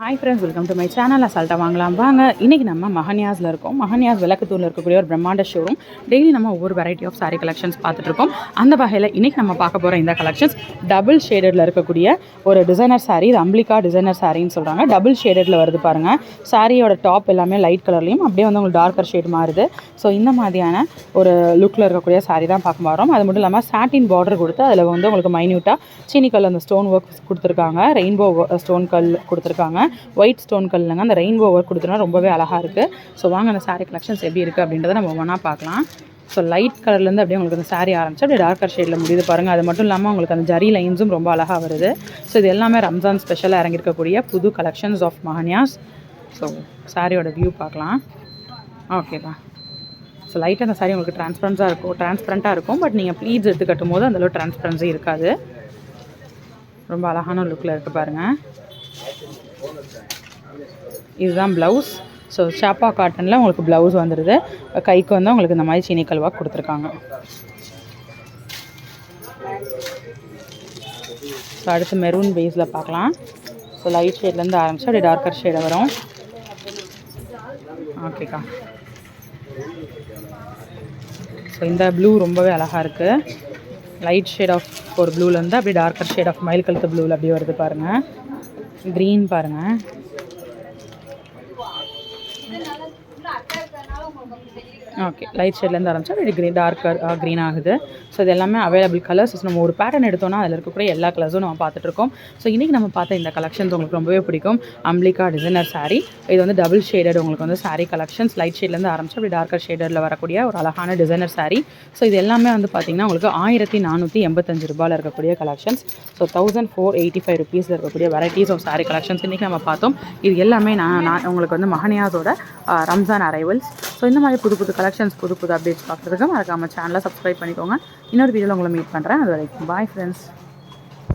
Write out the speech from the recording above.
Hi friends welcome to my channel அசால்ட்டாக வாங்கலாம். வாங்க இன்றைக்கி நம்ம மகன்யாஸில் இருக்கோம். மகன்யாஸ் விளக்குத்தூரில் இருக்கக்கூடிய ஒரு பிரம்மாண்ட ஷோரூம் டெய்லி நம்ம ஒவ்வொரு வெரைட்டி ஆஃப் saree கலெக்ஷன்ஸ் பார்த்துட்ருக்கோம் அந்த வகையில் இன்றைக்கி நம்ம பார்க்க போகிற இந்த கலெக்ஷன்ஸ் டபுள் ஷேடடில் இருக்கக்கூடிய ஒரு டிசைனர் சாரீ இது அம்பிளிகா டிசைனர் சாரின்னு சொல்கிறாங்க டபுள் ஷேடடில் வருது பாருங்கள் சாரியோட டாப் எல்லாமே லைட் கலர்லேயும் அப்படியே வந்து உங்களுக்கு டார்க்கர் ஷேட் மாறுது. ஸோ இந்த மாதிரியான ஒரு லுக்கில் இருக்கக்கூடிய சாரீ தான் பார்க்க போகிறோம் அது மட்டும் இல்லாமல் சாட்டின் பார்டர் கொடுத்து அதில் வந்து உங்களுக்கு மைன்யூட்டாக சீனி கல் அந்த ஸ்டோன் ஒர்க் கொடுத்துருக்காங்க. ரெயின்போ ஸ்டோன் கல் கொடுத்துருக்காங்க. ஒயிட் ஸ்டோன் கல்லுங்க அந்த ரெயின்போ ஒர்க் கொடுத்துருந்தா ரொம்பவே அழகாக இருக்குது ஸோ வாங்க அந்த சாரீ கலெக்ஷன்ஸ் எப்படி இருக்குது அப்படின்றத நம்ம ஒன்றா பார்க்கலாம். ஸோ லைட் கலர்லேருந்து அப்படியே உங்களுக்கு அந்த saree ஆரம்பிச்சு அப்படியே டார்க்கர் ஷேடில் முடியுது பாருங்கள் அது மட்டும் இல்லாமல் உங்களுக்கு அந்த ஜரி லைன்ஸும் ரொம்ப அழகாக வருது. ஸோ இது எல்லாமே ரம்ஜான் ஸ்பெஷலாக இறங்கியிருக்கக்கூடிய புது கலெக்ஷன்ஸ் ஆஃப் மஹன்யாஸ் ஸோ சாரியோட வியூ பார்க்கலாம். ஓகேவா ஸோ லைட்டாக அந்த சாரி உங்களுக்கு டிரான்ஸ்பரன்ஸாக இருக்கும். டிரான்ஸ்பரண்ட்டாக இருக்கும். பட் நீங்கள் ப்ளீட்ஸ் எடுத்து கட்டும் போது அந்தளவு டிரான்ஸ்பரன்சி இருக்காது. ரொம்ப அழகான லுக்கில் இருக்குது பாருங்கள் இதுதான் ப்ளவுஸ் ஸோ ஷாப்பா காட்டனில் உங்களுக்கு ப்ளவுஸ் வந்துடுது கைக்கு வந்து உங்களுக்கு இந்த மாதிரி சீனி கல்வா கொடுத்துருக்காங்க. ஸோ அடுத்து மெரூன் பேஸில் பார்க்கலாம். ஸோ லைட் ஷேட்லேருந்து ஆரம்பிச்சு அப்படியே டார்க்கர் ஷேடை வரும். ஓகேக்கா ஸோ இந்த ப்ளூ ரொம்பவே அழகாக இருக்குது லைட் ஷேட் ஆஃப் ஒரு ப்ளூலேருந்து அப்படியே டார்க்கர் ஷேட் ஆஃப் மயில் கழுத்து ப்ளூவில் அப்படியே வருது பாருங்கள் க்ரீன் பாருங்கள் ஓகே லைட் ஷேட்லேருந்து ஆரம்பிச்சா அப்படி க்ரீன் டார்க்கர் க்ரீன் ஆகுது. ஸோ இது எல்லாமே அவைலபிள் கலர்ஸ் நம்ம ஒரு பேட்டர்ன் எடுத்தோம்னா அதில் இருக்கக்கூடிய எல்லா கலர்ஸும் நம்ம பார்த்துட்ருக்கோம் ஸோ இன்றைக்கி நம்ம பார்த்த இந்த கலெக்ஷன்ஸ் உங்களுக்கு ரொம்பவே பிடிக்கும். அம்பிளிகா டிசைனர் சாரீ இது வந்து டபுள் ஷேடட் உங்களுக்கு வந்து சாரீ கலெக்ஷன்ஸ் லைட் ஷேட்லேருந்து ஆரம்பிச்சு அப்படி டார்க்கர் ஷேடரில் வரக்கூடிய ஒரு அழகான டிசைனர் saree. ஸோ இது எல்லாமே வந்து பார்த்திங்கன்னா உங்களுக்கு ஆயிரத்தி நானூற்றி எண்பத்தஞ்சு ரூபாயில் இருக்கக்கூடிய collections so thousand four eighty five ருபீஸில் இருக்கக்கூடிய வெரைட்டிஸ் ஆஃப் சாரீ கலெக்ஷன்ஸ் இன்றைக்கி நம்ம பார்த்தோம். இது எல்லாமே நான் நான் உங்களுக்கு வந்து மஹனியாஸோட ரம்ஜான் அரைவல்ஸ் ஸோ இந்த மாதிரி புது புது கலெக்ஷன்ஸ் புது புது அப்டேட்ஸ் பார்க்குறதுக்கு மறக்காம சேனலை சப்ஸ்கிரைப் பண்ணிக்கோங்க. இன்னொரு வீடியோவில் உங்களை மீட் பண்ணுறேன் அது வரைக்கும் பாய் ஃப்ரெண்ட்ஸ்